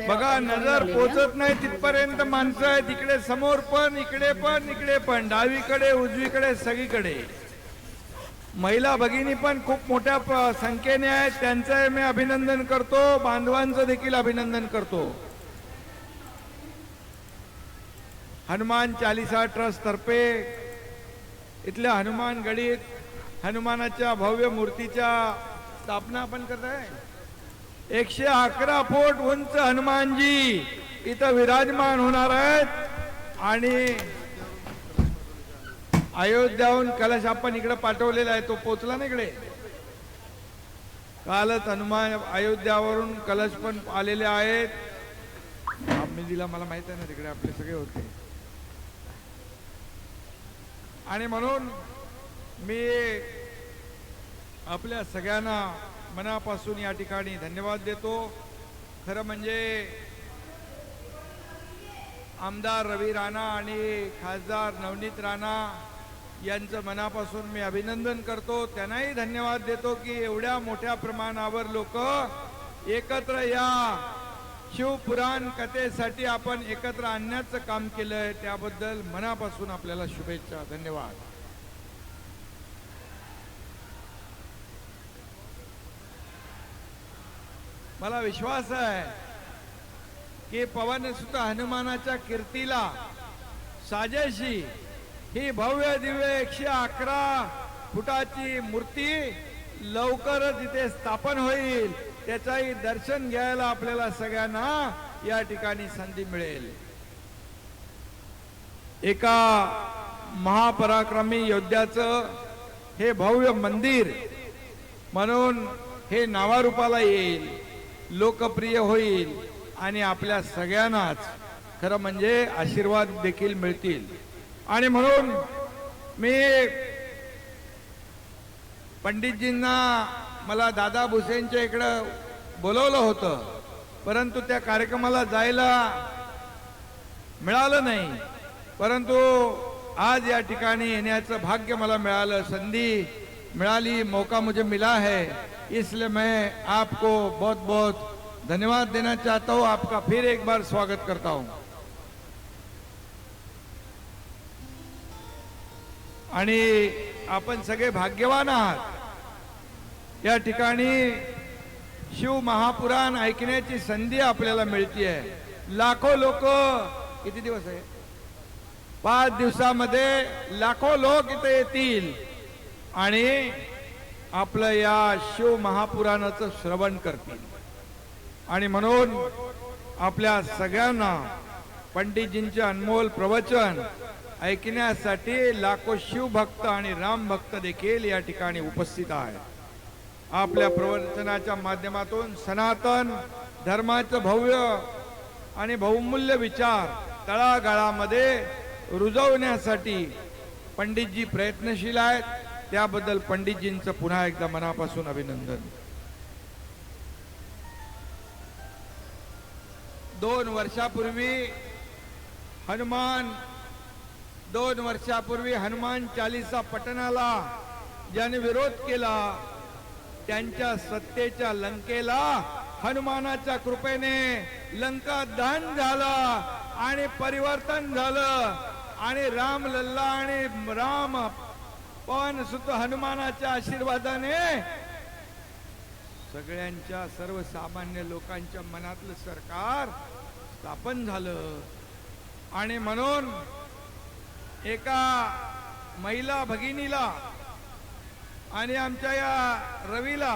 बघा नजर पोचत नाही तिथपर्यंत माणसं आहेत. इकडे समोर पण इकडे पण इकडे पण. डावीकडे उजवीकडे सगळीकडे. महिला भगिनी पण खूप मोठ्या संख्येने आहेत. त्यांचं मी अभिनंदन करतो. बांधवांचं देखील अभिनंदन करतो. हनुमान चालिसा ट्रस्ट तर्फे इथल्या हनुमान गडीत हनुमानाच्या भव्य मूर्तीच्या स्थापना आपण करत आहे एकशे अकरा फूट उंच हनुमानजी इथं विराजमान होणार आहेत. आणि अयोध्याहून कलश आपण इकडे पाठवलेला आहे तो पोचला ना इकडे? कालच हनुमान अयोध्यावरून कलश पण आलेले आहेत. आम्ही दिला मला माहीत आहे ना तिकडे आपले सगळे होते. आणि म्हणून मी आपल्या सगळ्यांना मनापासून या ठिकाणी धन्यवाद देतो. खरं म्हणजे आमदार रवी राणा आणि खासदार नवनीत राणा यांचं मनापासून मी अभिनंदन करतो. त्यांनाही धन्यवाद देतो की एवढ्या मोठ्या प्रमाणावर लोक एकत्र या शिवपुराण कथेसाठी आपण एकत्र आणण्याचं काम केलंय. त्याबद्दल मनापासून आपल्याला शुभेच्छा. धन्यवाद. मला विश्वास आहे की पवन सुद्धा हनुमानाच्या कीर्तीला साजेशी ही भव्य दिव्य एकशे अकरा फुटाची मूर्ती लवकरच इथे स्थापन होईल. त्याचाही दर्शन घ्यायला आपल्याला सगळ्यांना या ठिकाणी संधी मिळेल. एका महापराक्रमी योद्ध्याचं हे भव्य मंदिर म्हणून हे नावारूपाला येईल. लोकप्रिय होईल आणि आपल्या सगळ्यांनाच खरं म्हणजे आशीर्वाद देखील मिळतील. आणि म्हणून मी पंडितजींना मला दादा भुसेनच्या इकडं बोलवलं होतं परंतु त्या कार्यक्रमाला जायला मिळालं नाही. परंतु आज या ठिकाणी येण्याचं भाग्य मला मिळालं संधी मिळाली मौका मुझे मिला है इसलिए मैं आपको बहुत बहुत धन्यवाद देना चाहता हूँ। आपका फिर एक बार स्वागत करता हूँ। आणि आपण सगळे भाग्यवान आहात। या ठिकाणी शिव महापुराण ऐकण्याची संधी आपल्याला मिळतीये। लाखो लोक किती दिवस आहे? पाच दिवसामध्ये लाखो लोक इथे येतील। आणि आपलं या शिव महापुराणाचं श्रवण करतील आणि म्हणून आपल्या सगळ्यांना पंडितजींचे अनमोल प्रवचन ऐकण्यासाठी लाखो शिवभक्त आणि राम भक्त देखील या ठिकाणी उपस्थित आहेत. आपल्या प्रवचनाच्या माध्यमातून सनातन धर्माचं भव्य आणि बहुमूल्य विचार तळागाळामध्ये रुजवण्यासाठी पंडितजी प्रयत्नशील आहेत. त्याबद्दल पंडितजींचं पुन्हा एकदा मनापासून अभिनंदन. दोन वर्षापूर्वी हनुमान दोन वर्षापूर्वी हनुमान चालिसा पठणाला ज्याने विरोध केला त्यांच्या सत्तेच्या लंकेला हनुमानाच्या कृपेने लंका दहन झालं आणि परिवर्तन झालं आणि राम लल्ला आणि राम पण सुद्धा हनुमानाच्या आशीर्वादाने सगळ्यांच्या सर्वसामान्य लोकांच्या मनातलं सरकार स्थापन झालं. आणि म्हणून एका महिला भगिनीला आणि आमच्या या रवीला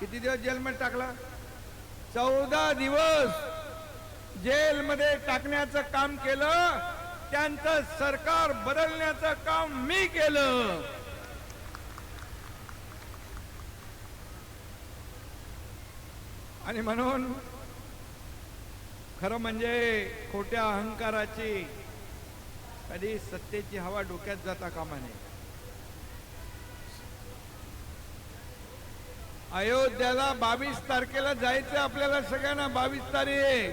किती दिवस जेलमध्ये टाकला? चौदा दिवस जेलमध्ये टाकण्याचं काम केलं त्यांचं सरकार बदलण्याचं काम मी केलं. आणि म्हणून खरं म्हणजे खोट्या अहंकाराची कधी सत्तेची हवा डोक्यात जाता कामा नये. अयोध्याला बावीस तारखेला जायचं आपल्याला सगळ्यांना बावीस तारीख.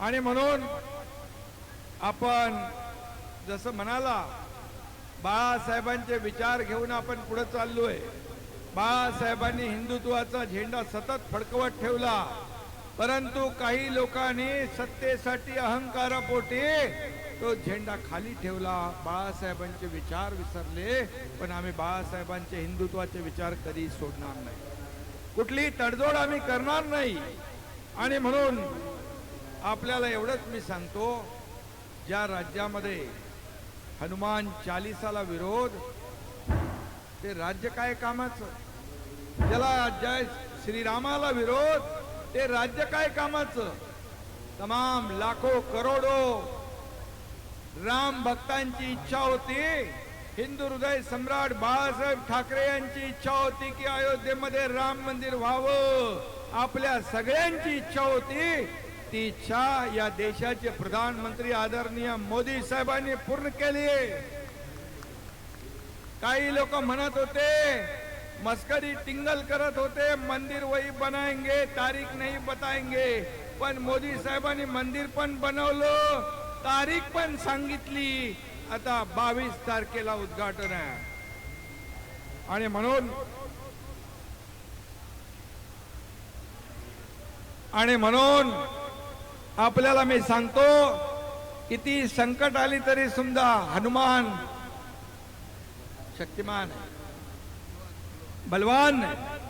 आणि म्हणून आपण जसं म्हणाला बाळासाहेबांचे विचार घेऊन आपण पुढे चाललोय. बाळासाहेबांनी हिंदुत्वाचा झेंडा सतत फडकवत ठेवला. परंतु काही लोकांनी सत्तेसाठी अहंकारापोटी तो झेंडा खाली ठेवला. बाळासाहेबांचे विचार विसरले पण आम्ही बाळासाहेबांचे हिंदुत्वाचे विचार कधी सोडणार नाही. कुठली तडजोड आम्ही करणार नाही. आणि म्हणून आपल्याला एवढंच मी सांगतो ज्या राज्यामध्ये हनुमान चालिसाला विरोध ते राज्य काय कामाचं? ज्याला जय श्रीरामाला विरोध ते राज्य काय कामाचं? तमाम लाखो करोडो राम भक्तांची इच्छा होती. हिंदू हृदय सम्राट बाळासाहेब ठाकरे यांची इच्छा होती की अयोध्येमध्ये राम मंदिर व्हावं. आपल्या सगळ्यांची इच्छा होती. ती इच्छा या देशाचे प्रधानमंत्री आदरणीय मोदी साहेबांनी पूर्ण केली. काही लोक म्हणत होते मस्करी टिंगल करत होते मंदिर वही बनाएंगे तारीख नाही बताएंगे. पण मोदी साहेबांनी मंदिर पण बनवलं तारीख पण सांगितली. आता बावीस तारखेला उद्घाटन आहे. आणि म्हणून आणि म्हणून आपल्याला मी सांगतो किती संकट आली तरी समजा हनुमान शक्तिमान आहे. बलवान आहे.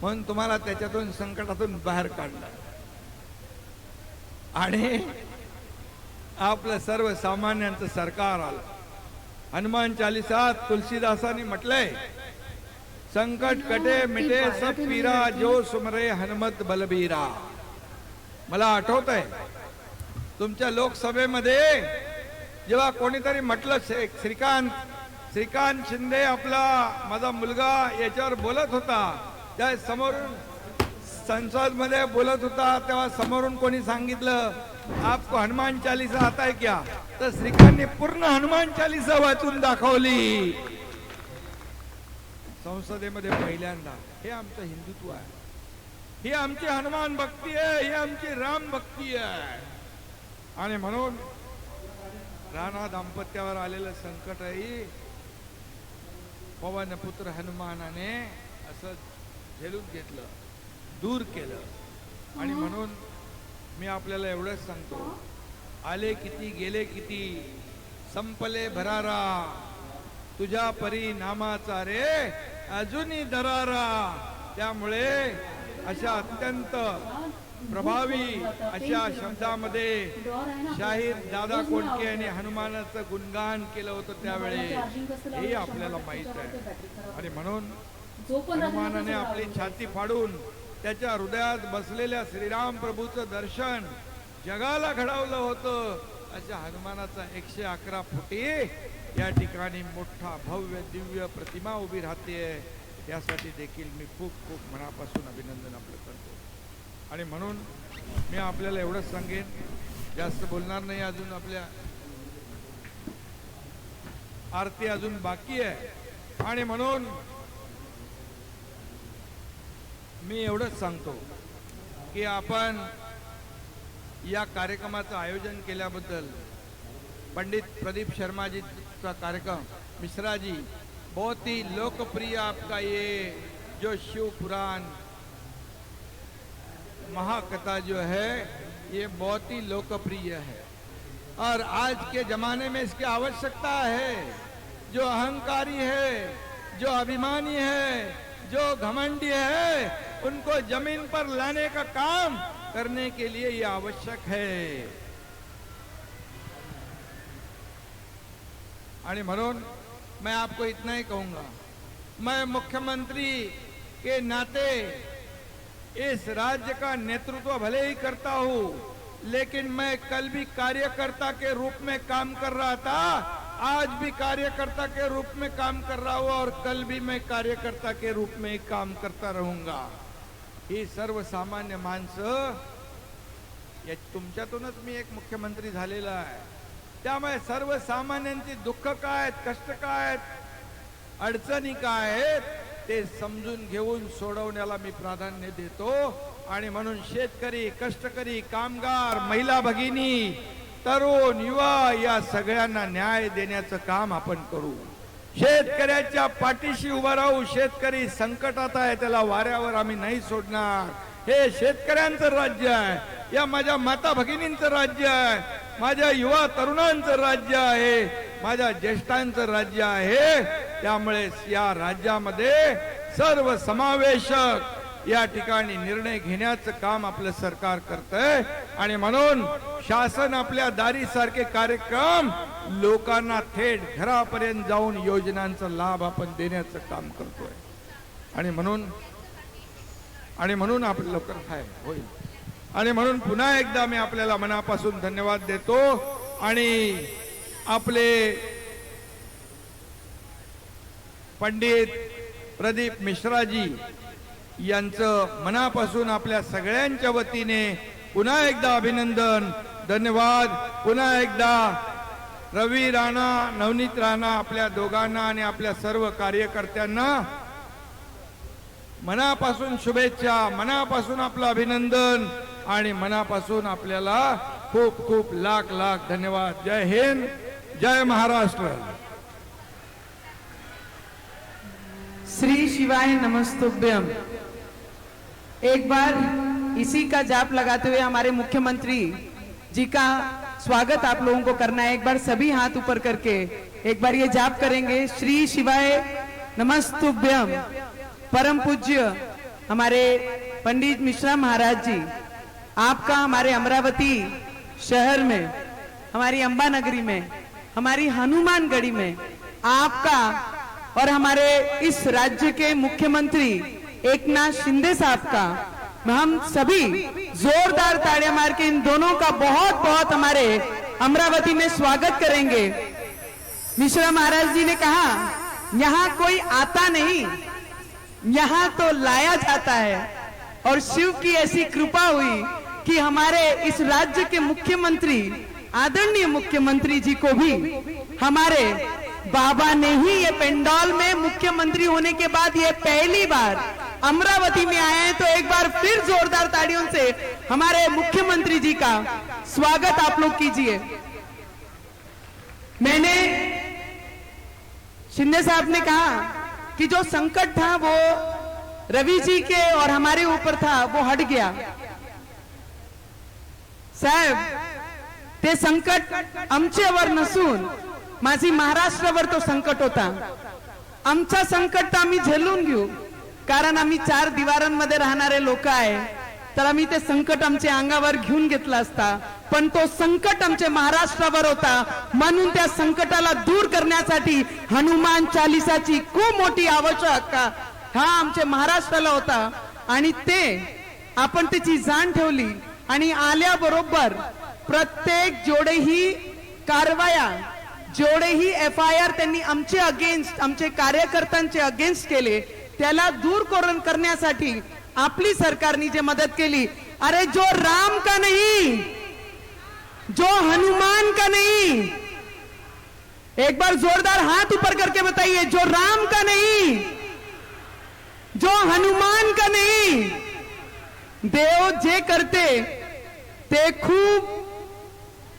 म्हणून तुम्हाला त्याच्यातून संकटातून बाहेर काढलं आणि आपलं सर्वसामान्यांचं सरकार आलं. हनुमान चालिसात तुलसीदासांनी म्हटलंय संकट कटे मिटे सब पीरा जो सुमरे हनुमत बलबीरा. मला आठवत आहे तुमच्या लोकसभेमध्ये जेव्हा कोणीतरी म्हटलं श्रीकांत श्रीकांत शिंदे आपला माझा मुलगा याच्यावर बोलत होता. त्या समोरून संसदमध्ये बोलत होता तेव्हा समोरून कोणी सांगितलं आपको हनुमान चालीसा आता है क्या? तर श्रीकांतने पूर्ण हनुमान चालीसा वाचून दाखवली. संसदेमध्ये पहिल्यांदा हे आमचं हिंदुत्व आहे. ही आमची हनुमान भक्ती आहे. ही आमची राम भक्ती आहे. आणि म्हणून राणा दाम्पत्यावर आलेलं संकटही आहे पुत्र हनुमानाने असं झेलून घेतलं दूर केलं. आणि म्हणून मी आपल्याला एवढंच सांगतो आले किती गेले किती संपले भरारा. तुझ्या परी नामाचा रे अजूनही दरारा. त्यामुळे अशा अत्यंत प्रभावी अशा शब्दामध्ये शाहीर दादा कोंडके यांनी हनुमानाचं गुणगान केलं होतं त्यावेळी. हे आपल्याला माहीत आहे. आणि म्हणून हनुमानाने आपली छाती फाडून त्याच्या हृदयात बसलेल्या श्रीराम प्रभूचं दर्शन जगाला घडवलं होतं. अशा हनुमानाचा एकशे अकरा फुटी या ठिकाणी मोठा भव्य दिव्य प्रतिमा उभी राहते यासाठी देखील मी खूप खूप मनापासून अभिनंदन आपलं करतो. आणि म्हणून मी आपल्याला एवढंच सांगेन जास्त बोलणार नाही अजून आपल्या. आरती अजून बाकी आहे. आणि म्हणून मी एवढंच सांगतो की आपण या कार्यक्रमाचं आयोजन केल्याबद्दल पंडित प्रदीप शर्माजीचा कार्यक्रम मिश्राजी बहुत ही लोकप्रिय आपका ये जो शिव पुराण महाकथा जो है, ये बहुत ही लोकप्रिय है। और आज के जमाने में इसकी आवश्यकता है। जो अहंकारी है, जो अभिमानी है, जो घमंडी है, उनको ज़मीन पर लाने का काम करने के लिए ये आवश्यक है। आणि म्हणून मैं आपको इतना ही कहूँगा। मैं मुख्यमंत्री के नाते इस राज्य का नेतृत्व भले ही करता हूँ लेकिन मैं कल भी कार्यकर्ता के रूप में काम कर रहा था आज भी कार्यकर्ता के रूप में काम कर रहा हूं और कल भी मैं कार्यकर्ता के रूप में ही काम करता रहूंगा। ही सर्वसामान्य माणसं या तुमच्यातूनच मी एक मुख्यमंत्री झालेला आहे. त्यामुळे सर्वसामान्यांची दुःख काय आहेत कष्ट काय आहेत अडचणी काय आहेत ते समजून घेऊन सोडवण्याला मी प्राधान्य देतो. आणि म्हणून शेतकरी कष्टकरी कामगार महिला भगिनी तरुण युवा या सगळ्यांना न्याय देण्याचं काम आपण करू. शेतकऱ्याच्या पाठीशी उभा राहू शेतकरी संकटात आहे त्याला वाऱ्यावर आम्ही नाही सोडणार. हे शेतकऱ्यांचं राज्य आहे. या माझ्या माता भगिनींचं राज्य आहे. माझ्या युवा तरुणांचं राज्य आहे. माझ्या ज्येष्ठांचं राज्य आहे. त्यामुळे या राज्यामध्ये सर्व समावेशक या ठिकाणी निर्णय घेण्याचं काम आपलं सरकार करतंय. आणि म्हणून शासन आपल्या दारी सारखे कार्यक्रम लोकांना थेट घरापर्यंत जाऊन योजनांचा लाभ आपण देण्याचं काम करतोय. आणि म्हणून आणि म्हणून आपलं लवकर हाय होईल. आणि म्हणून पुन्हा एकदा मी आपल्याला मनापासून धन्यवाद देतो. आणि आपले पंडित प्रदीप मिश्राजी यांचं मनापासून आपल्या सगळ्यांच्या वतीने पुन्हा एकदा अभिनंदन धन्यवाद. पुन्हा एकदा रवी राणा नवनीत राणा आपल्या दोघांना आणि आपल्या सर्व कार्यकर्त्यांना मनापासून शुभेच्छा मनापासून आपलं अभिनंदन आणि मनापासून आपल्याला खूप खूप लाख लाख धन्यवाद. जय हिंद जय महाराष्ट्र. श्री शिवाय नमस्तुभ्यम। एक बार इसी का जाप लगाते हुए हमारे मुख्यमंत्री जी का स्वागत आप लोगों को करना है। एक बार सभी हाथ ऊपर करके एक बार ये जाप करेंगे। श्री शिवाय नमस्तुभ्यम। परम पूज्य हमारे पंडित मिश्रा महाराज जी, आपका हमारे अमरावती शहर में, हमारी अंबा नगरी में, हमारी हनुमानगढ़ी में आपका और हमारे इस राज्य के मुख्यमंत्री एक नाथ शिंदे साहब का हम सभी जोरदार ताड़ियाँ मार के इन दोनों का बहुत बहुत हमारे अमरावती में स्वागत करेंगे। मिश्रा महाराज जी ने कहा, यहाँ कोई आता नहीं, यहाँ तो लाया जाता है। और शिव की ऐसी कृपा हुई कि हमारे इस राज्य के मुख्यमंत्री, आदरणीय मुख्यमंत्री जी को भी हमारे बाबा ने ही ये पेंडॉल में मुख्यमंत्री होने के बाद ये पहली बार अमरावती में आए हैं तो एक बार फिर जोरदार ताड़ियों से हमारे मुख्यमंत्री जी का स्वागत आप लोग कीजिए। मैंने शिंदे साहब ने कहा कि जो संकट था वो रवि जी के और हमारे ऊपर था, वो हट गया। साहेब, ते संकट आमच्यावर नसून। माझी महाराष्ट्रावर तो संकट होता. आमचा संकट तर आम्ही झेलून घेऊ. कारण आम्ही चार दिवारांमध्ये राहणारे लोक आहे. तर आम्ही ते संकट आमच्या अंगावर घेऊन घेतला असता. पण तो संकट आमच्या महाराष्ट्रावर होता. म्हणून त्या संकटाला दूर करण्यासाठी हनुमान चालिसाची खूप मोठी आवश्यक हा आमच्या महाराष्ट्राला होता. आणि ते आपण त्याची जाण ठेवली. आणि आल्याबरोबर प्रत्येक जोडेही कारवाया जेवढेही एफ आय आर त्यांनी आमचे अगेन्स्ट आमचे कार्यकर्त्यांचे अगेन्स्ट केले त्याला दूर करून करण्यासाठी आपली सरकारने जे मदत केली. अरे जो राम का नाही जो हनुमान का नहीं एक बार जोरदार हाथ ऊपर करके बताइए जो राम का नहीं जो हनुमान का नहीं देव जे करते ते खूप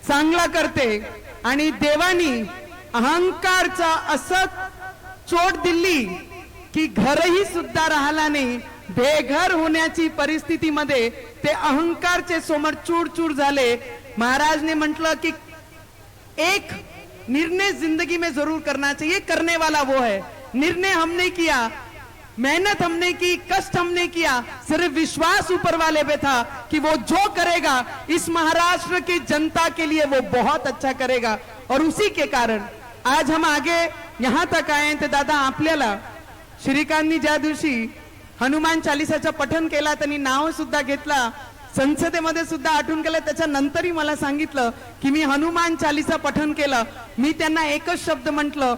चांगला करते. आणि देवानी अहंकारचा असं चोट दिली की घरही सुद्धा राहिला नाही. बेघर होण्याची परिस्थितीमध्ये ते अहंकारचे समोर चूर चूर झाले. महाराजने म्हटलं की एक निर्णय जिंदगी में जरूर करना चाहिए करने वाला वो है. निर्णय हमने किया. मेहनत हमने की कष्ट हमने किया सिर्फ विश्वास ऊपर वाले पे था कि वो जो करेगा इस महाराष्ट्र की जनता के लिए वो बहुत अच्छा करेगा। और उसी के कारण आज हम आगे यहाँ तक आए हैं, दादा आपल्याला श्रीकांतनी ज्या दिवशी हनुमान चालिसाचं पठन केला त्यांनी नाव सुद्धा घेतला संसदेमध्ये सुद्धा आठवून केलं त्याच्यानंतरही मला सांगितलं की मी हनुमान चालिसा पठन केलं. मी त्यांना एकच शब्द म्हटलं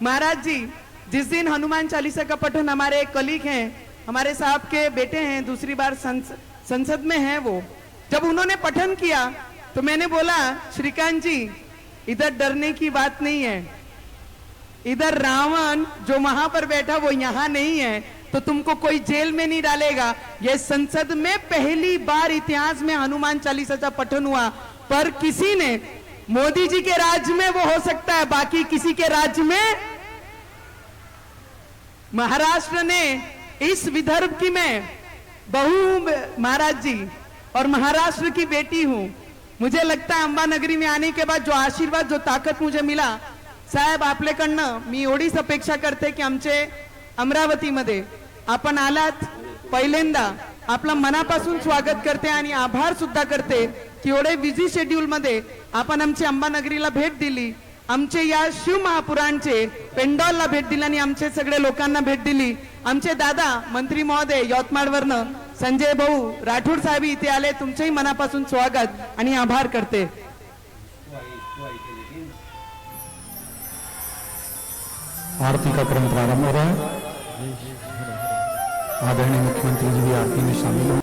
महाराज जी जिस दिन हनुमान चालीसा का पठन हमारे एक कलीग हैं हमारे साहब के बेटे हैं दूसरी बार संस, संसद में हैं वो। जब उन्होंने पठन किया तो मैंने बोला श्रीकांत जी इधर डरने की बात नहीं है। इधर रावण जो वहाँ पर बैठा वो यहाँ नहीं है। तो तुमको कोई जेल में नहीं डालेगा। ये संसद में पहली बार इतिहास में हनुमान चालीसा का पठन हुआ। पर किसी ने मोदी जी के राज्य में वो हो सकता है बाकी किसी के राज्य में महाराष्ट्र ने इस विदर्भ की में बहू महाराज जी और महाराष्ट्र की बेटी हूँ। मुझे लगता है अंबा नगरी में आने के बाद जो आशीर्वाद जो ताकत मुझे मिला साहेब आपल्याकडनं मी एवढीच अपेक्षा करते की आमचे अमरावतीमध्ये आपण आलात पहिल्यांदा. आपलं मनापासून स्वागत करते आणि आभार सुद्धा करते की एवढे बिझी शेड्यूल मध्ये आपण आमची अंबानगरीला भेट दिली. आमचे या शिव महापुराणचे पेंडॉलला भेट दिली आणि आमचे सगळे लोकांना भेट दिली. आमचे दादा मंत्री महोदय यवतमाळवरनं संजय भाऊ राठोड साहेब इथे आले. तुमचेही मनापासून स्वागत आणि आभार करते. आरती का क्रम प्रारंभ हो रहा है आदरणीय मुख्यमंत्री जी भी आरती में शामिल हो